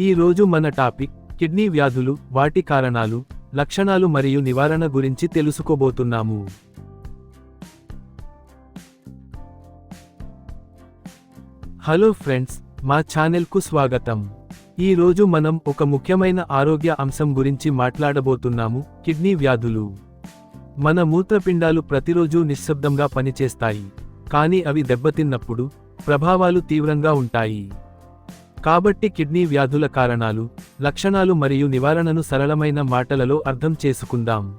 ఈ రోజు మన టాపిక్ కిడ్నీ వ్యాధులు వాటి కారణాలు లక్షణాలు మరియు నివారణ గురించి తెలుసుకోబోతున్నాము. హలో ఫ్రెండ్స్ మా ఛానల్కు స్వాగతం. ఈ రోజు మనం ఒక ముఖ్యమైన ఆరోగ్య అంశం గురించి మాట్లాడబోతున్నాము కిడ్నీ వ్యాధులు. మన మూత్రపిండాలు ప్రతిరోజు నిశ్శబ్దంగా పనిచేస్తాయి కానీ అవి దెబ్బతిన్నప్పుడు ప్రభావాలు తీవ్రంగా ఉంటాయి. కాబట్టి కిడ్నీ వ్యాధుల కారణాలు లక్షణాలు మరియు నివారణను సరళమైన మాటలలో అర్థం చేసుకుందాం.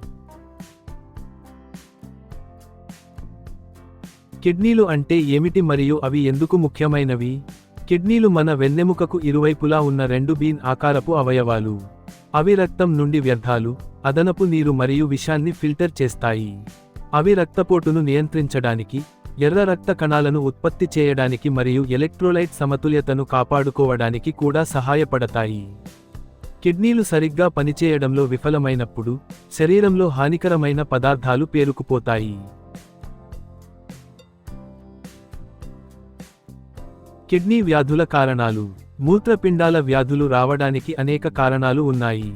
కిడ్నీలు అంటే ఏమిటి మరియు అవి ఎందుకు ముఖ్యమైనవి? కిడ్నీలు మన వెన్నెముకకు ఇరువైపులా ఉన్న రెండు బీన్ ఆకారపు అవయవాలు. అవి రక్తం నుండి వ్యర్థాలు అదనపు నీరు మరియు విషాన్ని ఫిల్టర్ చేస్తాయి. అవి రక్తపోటును నియంత్రించడానికి ఎర్ర రక్త కణాలను ఉత్పత్తి చేయడానికి మరియు ఎలక్ట్రోలైట్ సమతుల్యతను కాపాడుకోవడానికి కూడా సహాయపడతాయి. కిడ్నీలు సరిగ్గా పనిచేయడంలో విఫలమైనప్పుడు శరీరంలో హానికరమైన పదార్థాలు పేరుకుపోతాయి. కిడ్నీ వ్యాధుల కారణాలు మూత్రపిండాల వ్యాధులు రావడానికి అనేక కారణాలు ఉన్నాయి.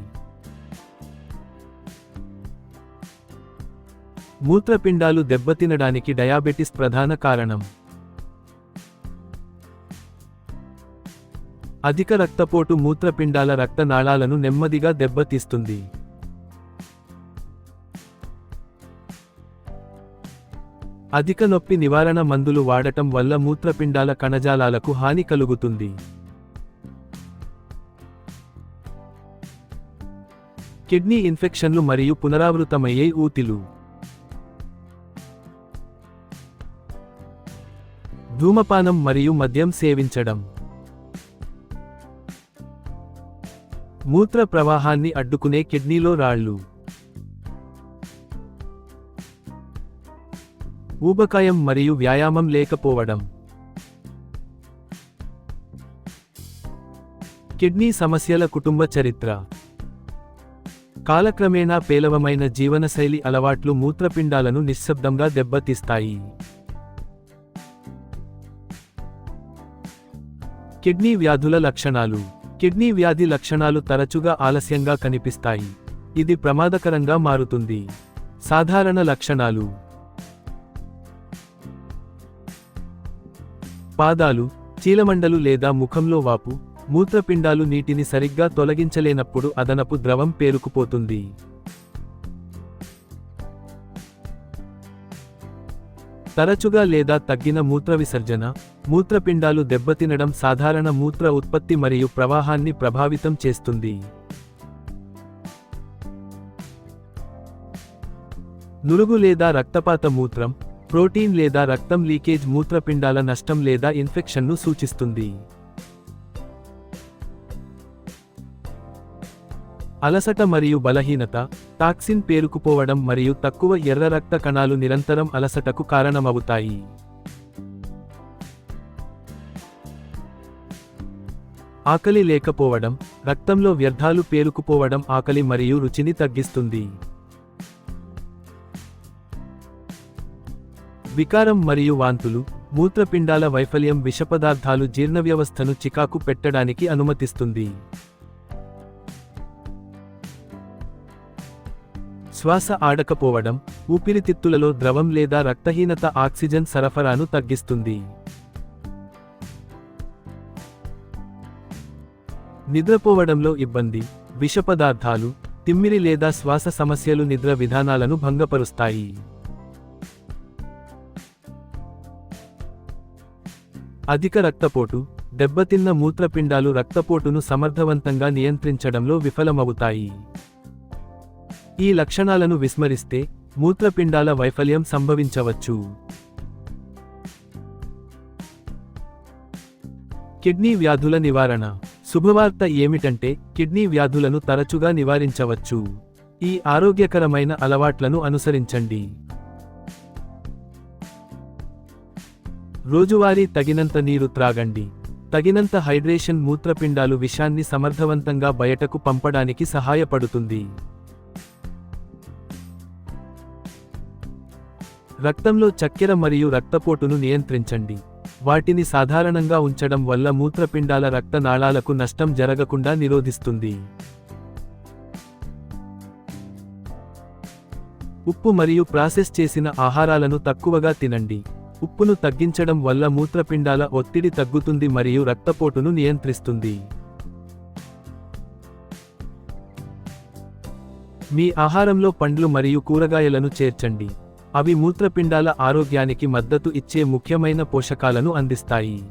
మూత్రపిండాలు దెబ్బతినడానికి డయాబెటిస్ ప్రధాన కారణం. అధిక రక్తపోటు మూత్రపిండాల రక్తనాళాలను నెమ్మదిగా దెబ్బతీస్తుంది. అధిక నొప్పి నివారణ మందులు వాడటం వల్ల మూత్రపిండాల కణజాలాలకు హాని కలుగుతుంది. కిడ్నీ ఇన్ఫెక్షన్లు మరియు పునరావృతమయ్యే ఊతిలు. ధూమపానం మరియు మద్యం సేవించడం. మూత్ర ప్రవాహాన్ని అడ్డుకునే కిడ్నీలో రాళ్ళు. ఊబకాయం మరియు వ్యాయామం లేకపోవడం. కిడ్నీ సమస్యల కుటుంబ చరిత్ర. కాలక్రమేణా పేలవమైన జీవనశైలి అలవాట్లు మూత్రపిండాలను నిశ్శబ్దంగా దెబ్బతీస్తాయి. కిడ్నీ వ్యాధుల లక్షణాలు. కిడ్నీ వ్యాధి లక్షణాలు తరచుగా ఆలస్యంగా కనిపిస్తాయి. ఇది ప్రమాదకరంగా మారుతుంది. సాధారణ లక్షణాలు. పాదాలు చీలమండలు లేదా ముఖంలో వాపు మూత్రపిండాలు నీటిని సరిగ్గా తొలగించలేనప్పుడు అదనపు ద్రవం పేరుకుపోతుంది. తరచుగా లేదా తగ్గిన మూత్ర విసర్జన మూత్రపిండాలు దెబ్బతినడం సాధారణ మూత్ర ఉత్పత్తి మరియు ప్రవాహాన్ని ప్రభావితం చేస్తుంది. నురుగు లేదా రక్తపాత మూత్రం ప్రోటీన్ లేదా రక్తం లీకేజ్ మూత్రపిండాల నష్టం లేదా ఇన్ఫెక్షన్ను సూచిస్తుంది. అలసట మరియు బలహీనత టాక్సిన్ పేరుకుపోవడం మరియు తక్కువ ఎర్ర రక్త కణాలు నిరంతరం అలసటకు కారణమవుతాయి. ఆకలి లేకపోవడం రక్తంలో వ్యర్థాలు పేరుకుపోవడం ఆకలి మరియు రుచిని తగ్గిస్తుంది. వికారం మరియు వాంతులు మూత్రపిండాల వైఫల్యం విషపదార్థాలు జీర్ణ వ్యవస్థను చికాకు పెట్టడానికి అనుమతిస్తుంది. శ్వాస ఆడకపోవడం ఊపిరితిత్తులలో ద్రవం లేదా రక్తహీనత ఆక్సిజన్ సరఫరాను తగ్గిస్తుంది. నిద్రపోవడంలో ఇబ్బంది విషపదార్థాలు తిమ్మిరి లేదా శ్వాస సమస్యలు నిద్ర విధానాలను భంగపరుస్తాయి. అధిక రక్తపోటు దెబ్బతిన్న మూత్రపిండాలు రక్తపోటును సమర్థవంతంగా నియంత్రించడంలో విఫలమవుతాయి. ఈ లక్షణాలను విస్మరిస్తే మూత్రపిండాల వైఫల్యం సంభవించవచ్చు. కిడ్నీ వ్యాధుల నివారణ శుభవార్త ఏమిటంటే కిడ్నీ వ్యాధులను తరచుగా నివారించవచ్చు. ఈ ఆరోగ్యకరమైన అలవాట్లను అనుసరించండి. రోజువారీ తగినంత నీరు త్రాగండి. తగినంత హైడ్రేషన్ మూత్రపిండాలు విషాన్ని సమర్థవంతంగా బయటకు పంపడానికి సహాయపడుతుంది. రక్తంలో చక్కెర మరియు రక్తపోటును నియంత్రించండి. వాటిని సాధారణంగా ఉంచడం వల్ల మూత్రపిండాల రక్తనాళాలకు నష్టం జరగకుండా నిరోధిస్తుంది. ఉప్పు మరియు ప్రాసెస్ చేసిన ఆహారాలను తక్కువగా తినండి. ఉప్పును తగ్గించడం వల్ల మూత్రపిండాల ఒత్తిడి తగ్గుతుంది మరియు రక్తపోటును నియంత్రిస్తుంది. మీ ఆహారంలో పండ్లు మరియు కూరగాయలను చేర్చండి. అవి మూత్రపిండాల ఆరోగ్యానికి మద్దతు ఇచ్చే ముఖ్యమైన పోషకాలను అందిస్తాయి.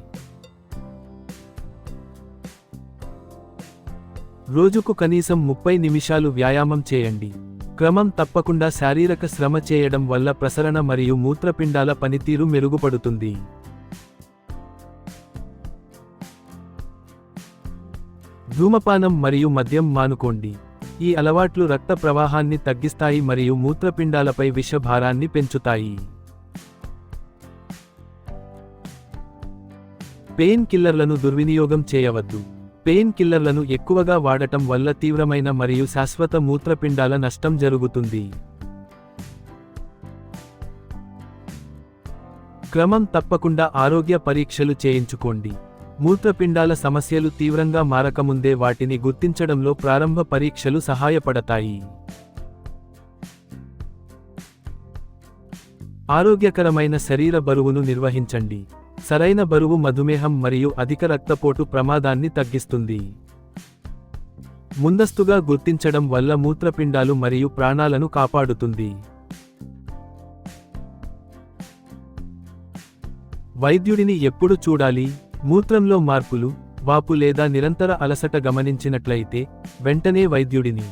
రోజుకు కనీసం ముప్పై నిమిషాలు వ్యాయామం చేయండి. క్రమం తప్పకుండా శారీరక శ్రమ చేయడం వల్ల ప్రసరణ మరియు మూత్రపిండాల పనితీరు మెరుగుపడుతుంది. ధూమపానం మరియు మద్యం మానుకోండి. ఈ అలవాట్లు రక్త ప్రవాహాన్ని తగ్గిస్తాయి మరియు మూత్రపిండాలపై విషభారాన్ని పెంచుతాయి. పెయిన్ కిల్లర్లను దుర్వినియోగం చేయవద్దు. పెయిన్ కిల్లర్లను ఎక్కువగా వాడటం వల్ల తీవ్రమైన మరియు శాశ్వత మూత్రపిండాల నష్టం జరుగుతుంది. క్రమం తప్పకుండా ఆరోగ్య పరీక్షలు చేయించుకోండి. మూత్రపిండాల సమస్యలు తీవ్రంగా మారకముందే వాటిని గుర్తించడంలో ప్రారంభ పరీక్షలు సహాయపడతాయి. ఆరోగ్యకరమైన శరీర బరువును నిర్వహించండి. సరైన బరువు మధుమేహం మరియు అధిక రక్తపోటు ప్రమాదాన్ని తగ్గిస్తుంది. ముందస్తుగా గుర్తించడం వల్ల మూత్రపిండాలు మరియు ప్రాణాలను కాపాడుతుంది. వైద్యుడిని ఎప్పుడు చూడాలి? మూత్రంలో మార్పులు వాపు లేదా నిరంతర అలసట గమనించినట్లయితే వెంటనే వైద్యుడిని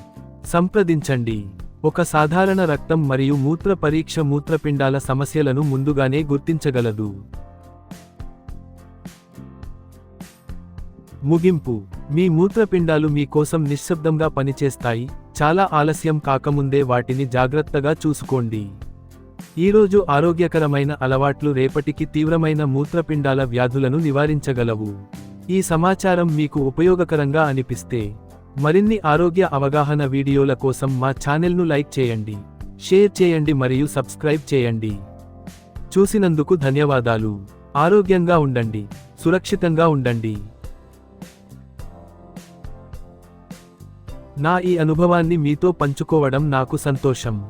సంప్రదించండి. ఒక సాధారణ రక్తం మరియు మూత్ర పరీక్ష మూత్రపిండాల సమస్యలను ముందుగానే గుర్తించగలదు. ముగింపు. మీ మూత్రపిండాలు మీ కోసం నిశ్శబ్దంగా పనిచేస్తాయి చాలా ఆలస్యం కాకముందే వాటిని జాగ్రత్తగా చూసుకోండి. ఈరోజు ఆరోగ్యకరమైన అలవాట్లు రేపటికి తీవ్రమైన మూత్రపిండాల వ్యాధులను నివారించగలవు. ఈ సమాచారం మీకు ఉపయోగకరంగా అనిపిస్తే మరిన్ని ఆరోగ్య అవగాహన వీడియోల కోసం మా ఛానల్ను లైక్ చేయండి షేర్ చేయండి మరియు సబ్స్క్రైబ్ చేయండి. చూసినందుకు ధన్యవాదాలు. ఆరోగ్యంగా ఉండండి సురక్షితంగా ఉండండి. నా ఈ అనుభవాన్ని మీతో పంచుకోవడం నాకు సంతోషం.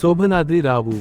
శోభనాద్రి రావు